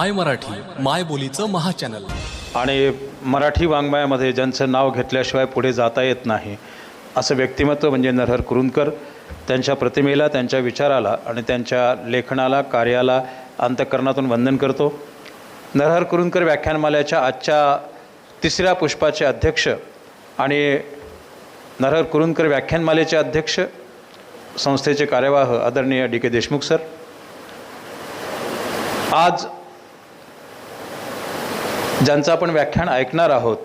माय मराठी माय बोलीचं महाचॅनल. आणि मराठी वाङ्मयामध्ये ज्यांचं नाव घेतल्याशिवाय पुढे जाता येत नाही असं व्यक्तिमत्व म्हणजे नरहर कुरुंदकर त्यांच्या प्रतिमेला त्यांच्या विचाराला आणि त्यांच्या लेखनाला कार्याला अंतकरणातून वंदन करतो. नरहर कुरुंदकर व्याख्यानमाल्याच्या आजच्या तिसऱ्या पुष्पाचे अध्यक्ष आणि नरहर कुरुंदकर व्याख्यानमालेचे अध्यक्ष संस्थेचे कार्यवाह आदरणीय डी के देशमुख सर. आज ज्यांचं आपण व्याख्यान ऐकणार आहोत.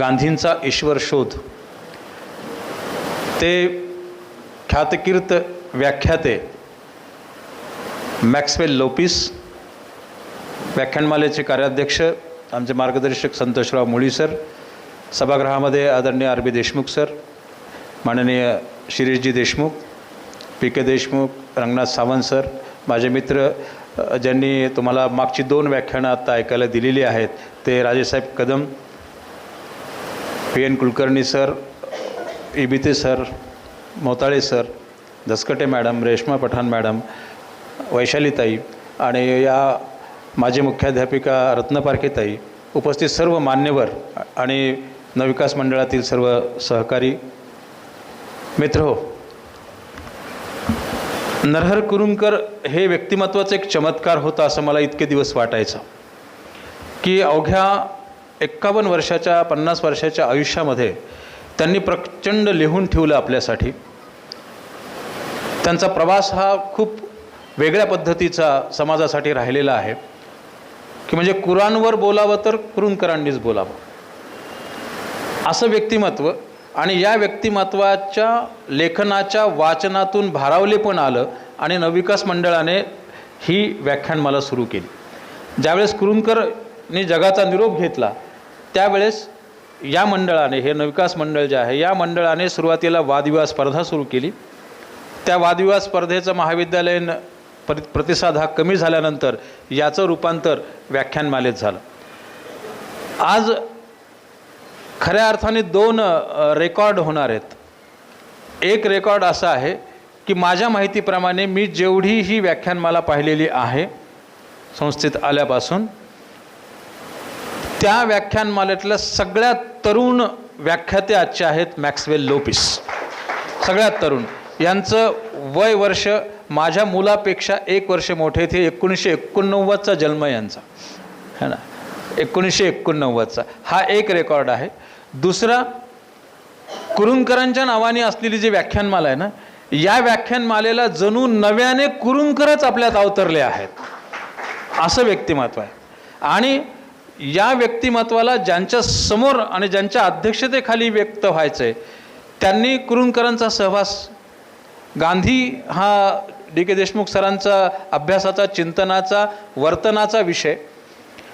गांधींचा ईश्वर शोध. ते ख्यातकीर्त व्याख्याते मॅक्सवेल लोपिस व्याख्यानमालेचे कार्याध्यक्ष आमचे मार्गदर्शक संतोषराव मुळी सर सभागृहामध्ये आदरणीय आर बी देशमुख सर माननीय Shirishji Deshmukh P K Deshmukh Rangnath Sawant sir माझे मित्र ज्यांनी तुम्हाला मागची दोन व्याख्यानं आत्ता ऐकायला दिलेली आहेत ते Rajesaheb Kadam P N Kulkarni sir Ibite sir Motale sir Dasakate madam Reshma Pathan madam Vaishalitai आणि या माजी मुख्याध्यापिका रत्नपारखेताई उपस्थित सर्व मान्यवर आणि नवविकास मंडळातील सर्व सहकारी मित्र हो. नरहर कुरुंकर हे व्यक्तिमत्वाचं एक चमत्कार होता असं मला इतके दिवस वाटायचं. की अवघ्या एक्कावन्न वर्षाच्या पन्नास वर्षाच्या आयुष्यामध्ये त्यांनी प्रचंड लिहून ठेवलं आपल्यासाठी. त्यांचा प्रवास हा खूप वेगळ्या पद्धतीचा समाजासाठी राहिलेला आहे. की म्हणजे कुराणवर बोलावं तर कुरुंकरांनीच बोलावं. असं व्यक्तिमत्व आणि या व्यक्तिमत्वाच्या लेखनाच्या वाचनातून भारावले पण आलं आणि नवविकास मंडळाने ही व्याख्यानमाला सुरू केली. ज्यावेळेस कुरुंकरनी जगाचा निरोप घेतला त्यावेळेस या मंडळाने हे नवविकास मंडळ जे आहे या मंडळाने सुरुवातीला वादविवाद स्पर्धा सुरू केली. त्या वादविवाद स्पर्धेचं महाविद्यालयीन प्रति प्रतिसाद हा कमी झाल्यानंतर याचं रूपांतर व्याख्यानमालेत झालं. आज खऱ्या अर्थाने दोन रेकॉर्ड होणार आहेत. एक रेकॉर्ड असा आहे की माझ्या माहितीप्रमाणे मी जेवढी ही व्याख्यानमाला पाहिलेली आहे संस्थेत आल्यापासून त्या व्याख्यानमालेतल्या सगळ्यात तरुण व्याख्याते आजचे आहेत मॅक्सवेल लोपिस. सगळ्यात तरुण. यांचं वय वर्ष माझ्या मुलापेक्षा एक वर्ष मोठे ते एकोणीसशे एकोणनव्वदचा जन्म यांचा. है ना? एकोणीसशे एकोणनव्वदचा. हा एक रेकॉर्ड आहे. दुसरा कुरुंकरांच्या नावाने असलेली जी व्याख्यानमाला आहे ना या व्याख्यानमालेला जणू नव्याने कुरुंकरच आपल्यात अवतरले आहेत. असं व्यक्तिमत्व आहे. आणि या व्यक्तिमत्वाला ज्यांच्या समोर आणि ज्यांच्या अध्यक्षतेखाली व्यक्त व्हायचं आहे त्यांनी कुरुंकरांचा सहवास गांधी हा डी के देशमुख सरांचा अभ्यासाचा चिंतनाचा वर्तनाचा विषय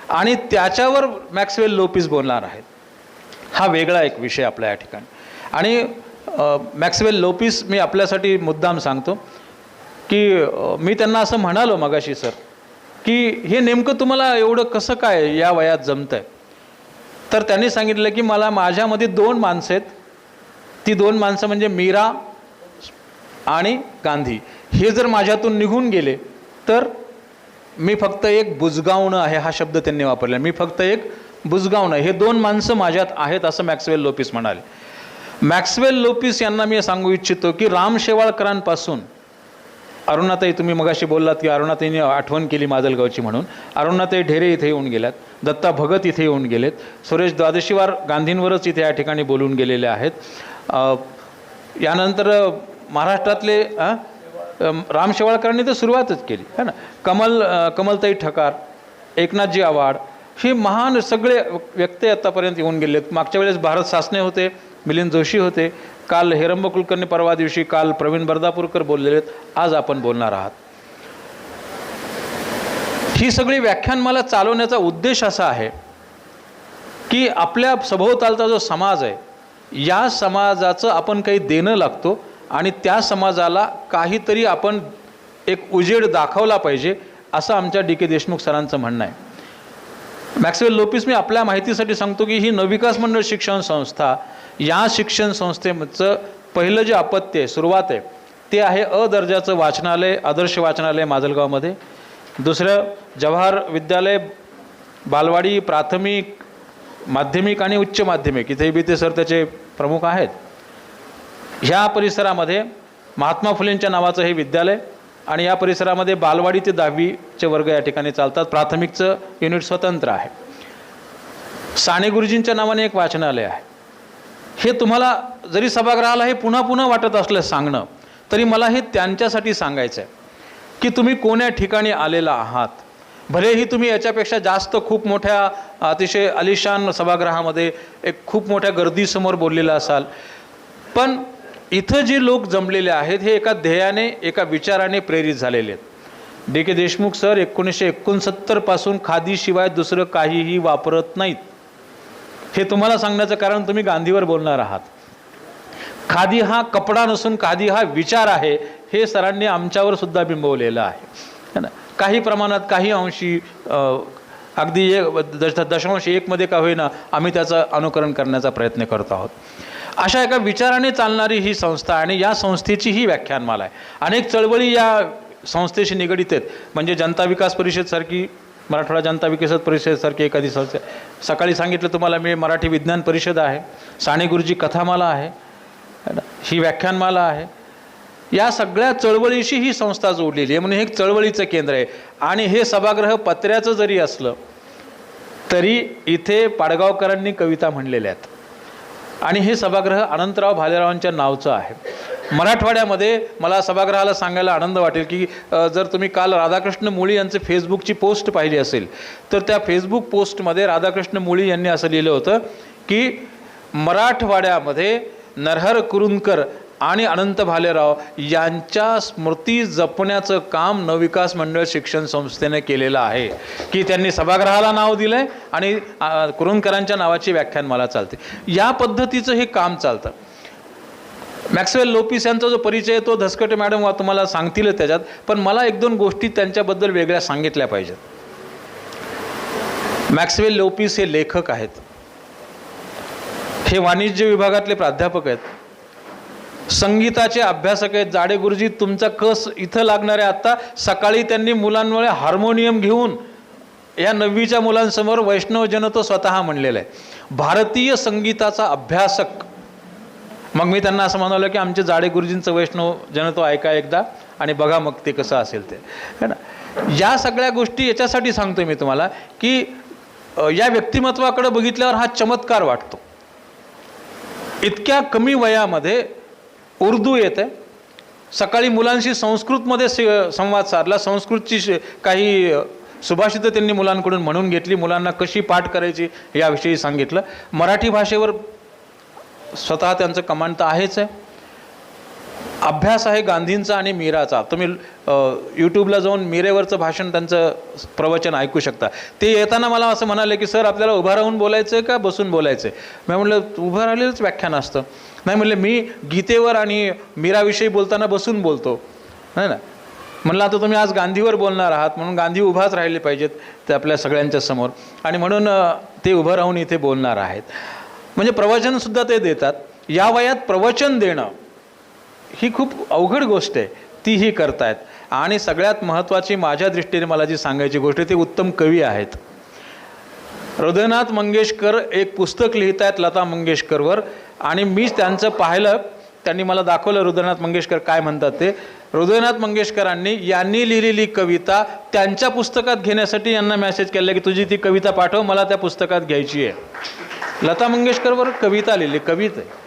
आणि त्याच्यावर मॅक्सवेल लोपीस बोलणार आहेत. हा वेगळा एक विषय आपल्या या ठिकाणी. आणि मॅक्सवेल लोपीस मी आपल्यासाठी मुद्दाम सांगतो की मी त्यांना असं म्हणालो मगाशी सर की हे नेमकं तुम्हाला एवढं कसं काय या वयात जमतं आहे तर त्यांनी सांगितलं की मला माझ्यामध्ये दोन माणसं आहेत. ती दोन माणसं म्हणजे मीरा आणि गांधी. हे जर माझ्यातून निघून गेले तर मी फक्त एक बुजगावणं आहे हा शब्द त्यांनी वापरला. मी फक्त एक बुजगावणं हे दोन माणसं माझ्यात आहेत असं मॅक्सवेल लोपिस म्हणाले. मॅक्सवेल लोपिस यांना मी सांगू इच्छितो की राम शेवाळकरांपासून अरुणाताई तुम्ही मगाशी बोललात की अरुणाताईने आठवण केली माजलगावची म्हणून. अरुणाताई ढेरे इथे येऊन गेल्यात दत्ता भगत इथे येऊन गेलेत सुरेश द्वादशीवार गांधींवरच इथे या ठिकाणी बोलून गेलेले आहेत. यानंतर महाराष्ट्रातले राम शेवाळकरांनी तर सुरुवातच केली है ना? कमल कमलताई ठकार एकनाथजी आव्हाड हे महान सगळे व्यक्ती आत्तापर्यंत येऊन गेलेत. मागच्या वेळेस भारत सासने होते मिलिंद जोशी होते काल हेरंब कुलकर्णी परवा दिवशी काल प्रवीण बर्दापूरकर बोललेले आहेत. आज आपण बोलणार आहात. ही सगळी व्याख्यान मला चालवण्याचा उद्देश असा आहे की आपल्या सभोवतालचा जो समाज आहे या समाजाचं आपण काही देणं लागतो आणि त्या समाजाला काहीतरी आपण एक उजेड दाखवला पाहिजे असं आमच्या डी के देशमुख सरांचं म्हणणं आहे. मॅक्सवेल लोपिस मी आपल्या माहितीसाठी सांगतो की ही नवविकास मंडळ शिक्षण संस्था या शिक्षण संस्थेचं पहिलं जे अपत्य आहे सुरुवात आहे ते आहे अ दर्जाचं वाचनालय आदर्श वाचनालय माजलगावमध्ये. दुसरं जवाहर विद्यालय बालवाडी प्राथमिक माध्यमिक आणि उच्च माध्यमिक इथे बी ते सर त्याचे प्रमुख आहेत. ह्या परिसरामध्ये महात्मा फुलेंच्या नावाचं हे विद्यालय आणि या परिसरामध्ये बालवाडी ते दहावीचे वर्ग या ठिकाणी चालतात. प्राथमिकचं युनिट स्वतंत्र आहे. साने गुरुजींच्या नावाने एक वाचनालय आहे. हे तुम्हाला जरी सभागृहाला हे पुन्हा पुन्हा वाटत असलं सांगणं तरी मला हे त्यांच्यासाठी सांगायचं आहे की तुम्ही कोण्या ठिकाणी आलेला आहात? भलेही तुम्ही याच्यापेक्षा जास्त खूप मोठ्या अतिशय अलिशान सभागृहामध्ये एक खूप मोठ्या गर्दीसमोर बोललेला असाल पण इथं जे लोक जमलेले आहेत हे एका ध्येयाने एका विचाराने प्रेरित झालेले आहेत. डी के देशमुख सर एकोणीसशे एकोणसत्तरपासून खादीशिवाय दुसरं काहीही वापरत नाहीत. हे तुम्हाला सांगण्याचं कारण तुम्ही गांधीवर बोलणार आहात. खादी हा कपडा नसून खादी हा विचार आहे हे सरांनी आमच्यावर सुद्धा बिंबवलेलं आहे. ना? काही प्रमाणात काही अंशी अगदी एक दश दशांश एकमध्ये का होईना आम्ही त्याचं अनुकरण करण्याचा प्रयत्न करत आहोत. अशा एका विचाराने चालणारी ही संस्था आणि या संस्थेची ही व्याख्यानमाला आहे. अनेक चळवळी या संस्थेशी निगडीत आहेत. म्हणजे जनता विकास परिषदसारखी मराठवाडा जनता विकास परिषदेसारखी एखादी संस्था. सकाळी सांगितलं तुम्हाला मी मराठी विज्ञान परिषद आहे. साने गुरुजी कथामाला आहे. ही व्याख्यानमाला आहे. या सगळ्या चळवळीशी ही संस्था जोडलेली आहे. म्हणून हे एक चळवळीचं केंद्र आहे. आणि हे सभागृह पत्र्याचं जरी असलं तरी इथे पाडगावकरांनी कविता म्हणलेल्या आहेत. आणि हे सभागृह अनंतराव भालेरावांच्या नावचं आहे. मराठवाड्यामध्ये मला सभागृहाला सांगायला आनंद वाटेल की जर तुम्ही काल राधाकृष्ण मुळी यांचे फेसबुकची पोस्ट पाहिली असेल तर त्या फेसबुक पोस्टमध्ये राधाकृष्ण मुळी यांनी असं लिहिलं होतं की मराठवाड्यामध्ये नरहर कुरुंदकर आणि अनंत भालेराव यांच्या स्मृती जपण्याचं काम नवविकास मंडळ शिक्षण संस्थेने केलेलं आहे. की त्यांनी सभागृहाला नाव दिलं आहे आणि अ, कुरुंदकरांच्या नावाची व्याख्यान मला चालते. या पद्धतीचं हे काम चालतं. मॅक्सवेल लोपिस यांचा जो परिचय आहे तो धसकटे मॅडम तुम्हाला सांगतीलच त्याच्यात पण मला एक दोन गोष्टी त्यांच्याबद्दल वेगळ्या सांगितल्या पाहिजेत. मॅक्सवेल लोपिस हे लेखक आहेत. हे वाणिज्य विभागातले प्राध्यापक आहेत. संगीताचे अभ्यासक आहेत. जाडे गुरुजी तुमचा कस इथं लागणार आहे आत्ता सकाळी त्यांनी मुलांमुळे हार्मोनियम घेऊन या नववीच्या मुलांसमोर वैष्णवजन तो स्वतः म्हणलेला आहे. भारतीय संगीताचा अभ्यासक. मग मी त्यांना असं म्हणालो की आमचे जाडे गुरुजींचं वैष्णवजन तो ऐका एकदा आणि बघा मग ते कसं असेल ते. है ना? या सगळ्या गोष्टी याच्यासाठी सांगतो मी तुम्हाला की या व्यक्तिमत्वाकडे बघितल्यावर हा चमत्कार वाटतो. इतक्या कमी वयामध्ये उर्दू येते. सकाळी मुलांशी संस्कृतमध्ये से- संवाद साधला. संस्कृतची श- काही सुभाषितं त्यांनी मुलांकडून म्हणून घेतली. मुलांना कशी पाठ करायची याविषयी सांगितलं. मराठी भाषेवर स्वतः त्यांचं कमांड तर आहेच आहे. अभ्यास आहे गांधींचा आणि मीराचा. तुम्ही यूट्यूबला जाऊन मीरेवरचं भाषण त्यांचं प्रवचन ऐकू शकता. ते येताना मला असं म्हणाले की सर आपल्याला उभं राहून बोलायचं आहे का? बसून बोलायचं आहे मी म्हटलं उभं राहिलेलंच व्याख्यान असतं. नाही म्हणले मी गीतेवर आणि मीराविषयी बोलताना बसून बोलतो. नाही ना? म्हणलं आता तुम्ही आज गांधीवर बोलणार आहात म्हणून गांधी उभाच राहिले पाहिजेत ते आपल्या सगळ्यांच्या समोर. आणि म्हणून ते उभं राहून इथे बोलणार आहेत. म्हणजे प्रवचनसुद्धा ते देतात. या वयात प्रवचन देणं ही खूप अवघड गोष्ट आहे. तीही करतायत. आणि सगळ्यात महत्त्वाची माझ्या दृष्टीने मला जी सांगायची गोष्ट आहे ते उत्तम कवी आहेत. हृदयनाथ मंगेशकर एक पुस्तक लिहित आहेत लता मंगेशकरवर. आणि मीच त्यांचं पाहिलं त्यांनी मला दाखवलं हृदयनाथ मंगेशकर काय म्हणतात ते. हृदयनाथ मंगेशकरांनी यांनी लिहिलेली कविता त्यांच्या पुस्तकात घेण्यासाठी यांना मेसेज केला की तुझी ती कविता पाठव मला त्या पुस्तकात घ्यायची आहे. लता मंगेशकरवर कविता लिहिली कविता. आहे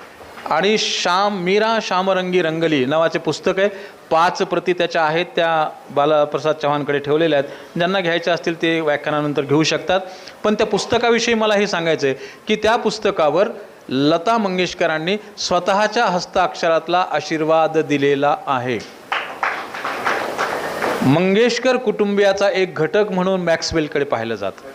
आणि श्याम मीरा श्यामरंगी रंगली नावाचे पुस्तक आहे. पाच प्रती त्याच्या आहेत त्या बालाप्रसाद चव्हाणकडे ठेवलेल्या आहेत. ज्यांना घ्यायच्या असतील ते व्याख्यानानंतर घेऊ शकतात. पण त्या पुस्तकाविषयी मला हे सांगायचं आहे की त्या पुस्तकावर लता मंगेशकरांनी स्वतःच्या हस्ताक्षरातला आशीर्वाद दिलेला आहे. मंगेशकर कुटुंबियाचा एक घटक म्हणून मॅक्सवेलकडे पाहिलं जातं.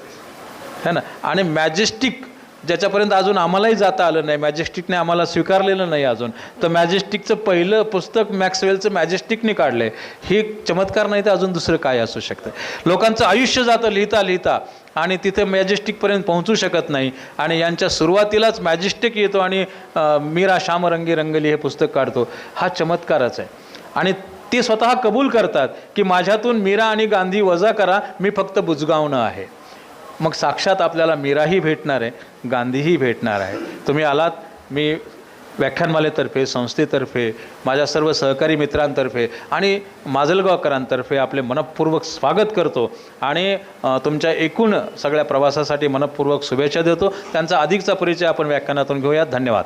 है ना? आणि मॅजेस्टिक ज्याच्यापर्यंत अजून आम्हालाही जाता आलं नाही मॅजेस्टिकने आम्हाला स्वीकारलेलं नाही अजून. तर मॅजेस्टिकचं पहिलं पुस्तक मॅक्सवेलचं मॅजेस्टिकने काढलं आहे ही चमत्कार नाही तर अजून दुसरं काय असू शकतं? लोकांचं आयुष्य जातं लिहिता लिहिता आणि तिथे मॅजेस्टिकपर्यंत पोहोचू शकत नाही आणि यांच्या सुरुवातीलाच मॅजेस्टिक येतो आणि मीरा श्यामरंगी रंगली हे पुस्तक काढतो. हा चमत्कारच आहे. आणि ते स्वतः कबूल करतात की माझ्यातून मीरा आणि गांधी वजा करा मी फक्त बुजगावणं आहे. मग साक्षात आपल्याला मीराही भेटणार आहे गांधीही भेटणार आहे. तुम्ही आलात मी व्याख्यानमालेतर्फे संस्थेतर्फे माझ्या सर्व सहकारी मित्रांतर्फे आणि माजलगावकरांतर्फे आपले मनपूर्वक स्वागत करतो आणि तुमच्या एकूण सगळ्या प्रवासासाठी मनपूर्वक शुभेच्छा देतो. त्यांचा अधिकचा परिचय आपण व्याख्यानातून घेऊयात. धन्यवाद.